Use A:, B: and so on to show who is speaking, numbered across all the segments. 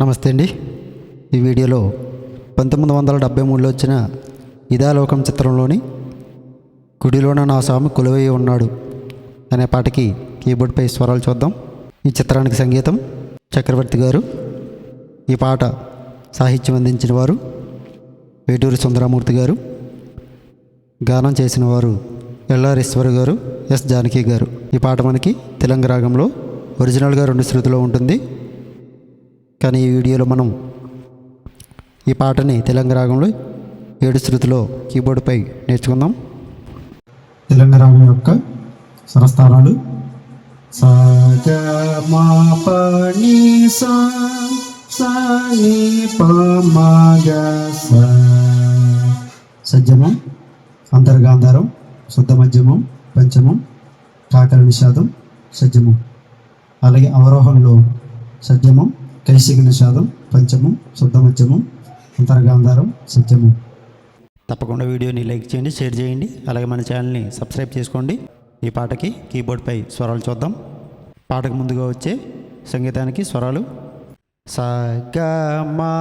A: నమస్తే అండి. ఈ వీడియోలో పంతొమ్మిది వందల డెబ్బై మూడులో వచ్చిన ఇదాలోకం చిత్రంలోని గుడిలోన నా స్వామి కొలువై ఉన్నాడు అనే పాటకి కీబోర్డ్పై స్వరాలు చూద్దాం. ఈ చిత్రానికి సంగీతం చక్రవర్తి గారు. ఈ పాట సాహిత్యం అందించిన వారు వేటూరి సుందరమూర్తి గారు. గానం చేసిన వారు ఎల్ఆర్ఈశ్వర్ గారు ఎస్ జానకి గారు. ఈ పాట మనకి తెలంగాణ రాగంలో ఒరిజినల్గా రెండు శృతిలో ఉంటుంది. కానీ ఈ వీడియోలో మనం ఈ పాటని తెలంగాణ రాగంలో ఏడు శృతిలో కీబోర్డుపై నేర్చుకుందాం. తెలంగాణ రాగం యొక్క స్వరస్థానాలు. సా మా ప సా సా సజ్జమం అంతర్గాంధారం శుద్ధ మధ్యమం పంచమం కాకర నిషాదం సజ్జమం. అలాగే అవరోహంలో సజ్జమం కైశిక నిషాదం పంచము శుద్ధమధ్యము అంతర్గాంధారం సత్యము. తప్పకుండా వీడియోని లైక్ చేయండి షేర్ చేయండి అలాగే మన ఛానల్ని సబ్స్క్రైబ్ చేసుకోండి. ఈ పాటకి కీబోర్డ్పై స్వరాలు చూద్దాం. పాటకు ముందుగా వచ్చే సంగీతానికి స్వరాలు. స గ మా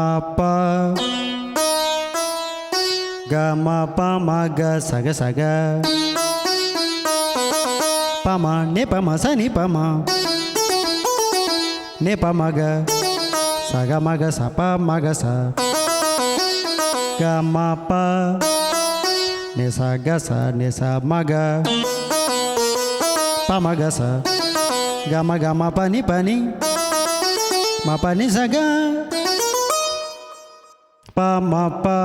A: గ మ ప మ గ సగ సగ. ప మ ని ప గ saga maga sapa maga sa gama pa nesa gasa nesa maga, pa maga sa gama gama pa ni pa ni. Ma pa ni sa ga pa ma pa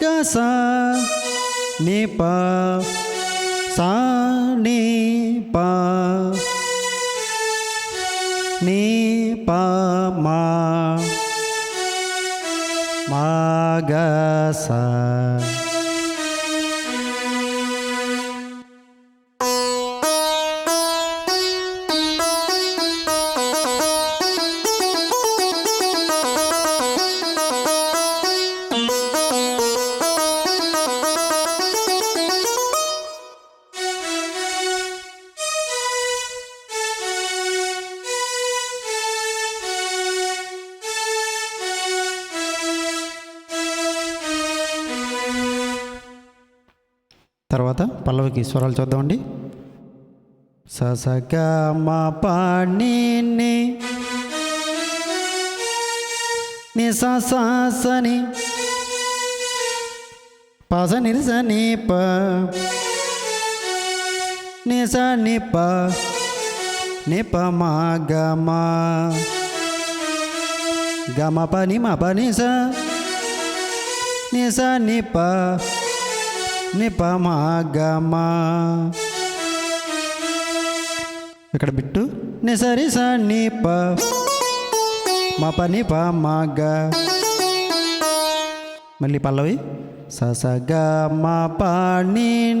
A: gasa ni pa. Sa ni pa. Ni pa ma magasa తర్వాత పల్లవికి స్వరాలు చూద్దామండి. ససగా మా పాణిని నిసాసని పాస నిరసని ప నిస నిప నిప మా గమ గమ పని మా పని స నిస నిప నిపమాగమా. ఇక్కడ బిట్టు? నిసరి స నిప మా ప నిప మాగ మళ్ళీ పల్లవి? ససగ మా పాణి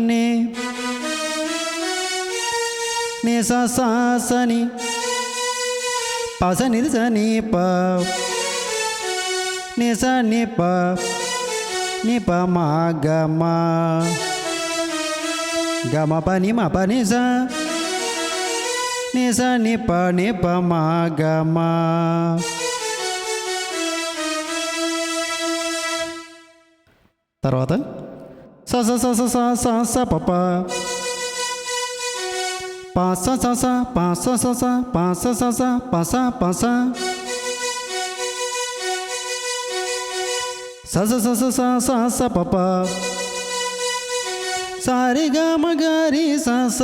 A: ని సని పస నిస నిప నిస నిపమా గమ పని మ పని స నిస నిప నిప మా గమా తర్వాత స స స స స స పప పా స స స పా స స స పా స స స పస పస సస సస స స పప సారిగా మగారి సస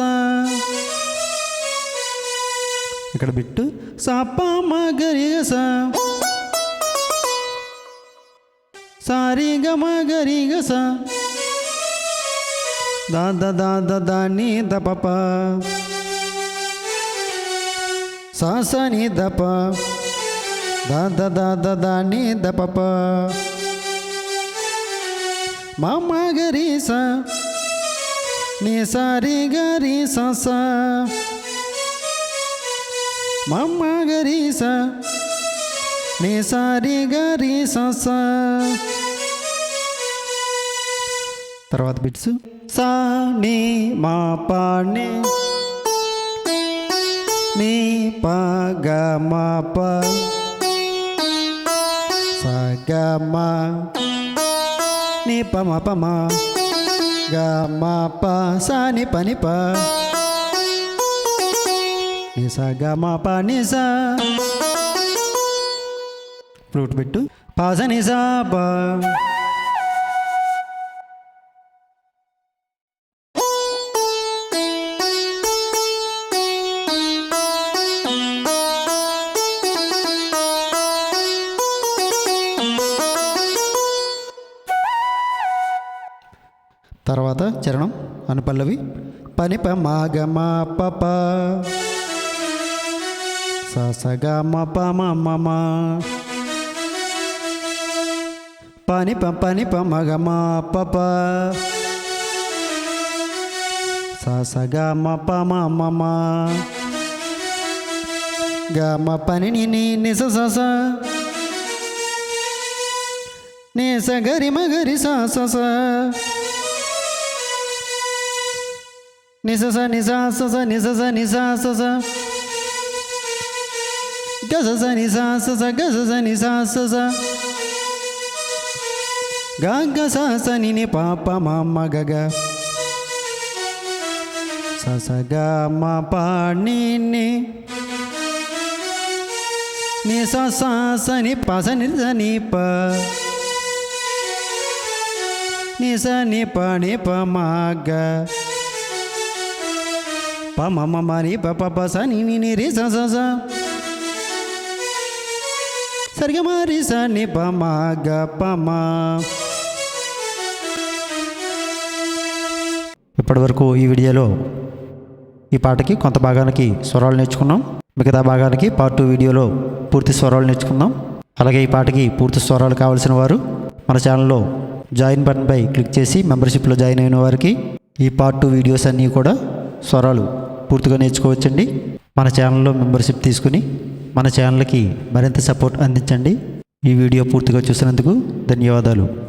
A: ఇక్కడ బిట్టు సప మగరి స. సారిగ మగరిగ స. దాద దాద దాని ద పప సాసని దప దాద దాద దాని ద పప మమ్మ గరీస నీ సారి గరీస మమ్మ గరీస నీ సారి గరీస తర్వాత బిట్స్. సా నీ మా పాణి నీ పా గ మా పా. స గ మా. నీ పమ మ ప మ గ మా ప సా ని ప ని ప. ని స గ మా ప ని స. ఫ్లూట్ పెట్టు. పా స ని తర్వాత చరణం అనుపల్లవి. పని ప మా గ మా మ ప మ మ పని ప పని ప మ గ మ ప ప. మ ప మ మ మ. గ మ పని ని ని ని స స స. ని స గరి మ గరి స స స. ని స స ని స స స ని స స ని స స స గ స స ని స స స గ స స ని స స స గ గ స స ని ని ప ప మ మ గ గ స స గ మ ప ని ని ని స స స ని ప స ని స ని ప ని స ని ప ని ప మ గ ప మ మ ప ప ప స ని ని ని రి స స స. సరిగ స ని ప మ గ ప మ. ఇప్పటివరకు ఈ వీడియోలో ఈ పాటకి కొంత భాగానికి స్వరాలు నేర్చుకున్నాం. మిగతా భాగానికి పార్ట్ టూ వీడియోలో పూర్తి స్వరాలు నేర్చుకుందాం. అలాగే ఈ పాటకి పూర్తి స్వరాలు కావాల్సిన వారు మన ఛానల్లో జాయిన్ బటన్పై క్లిక్ చేసి మెంబర్షిప్లో జాయిన్ అయిన వారికి ఈ పార్ట్ టూ వీడియోస్ అన్నీ కూడా స్వరాలు పూర్తిగా నేర్చుకోవచ్చండి. మన ఛానల్లో మెంబర్షిప్ తీసుకుని మన ఛానల్కి మరింత సపోర్ట్ అందించండి. ఈ వీడియో పూర్తిగా చూసినందుకు ధన్యవాదాలు.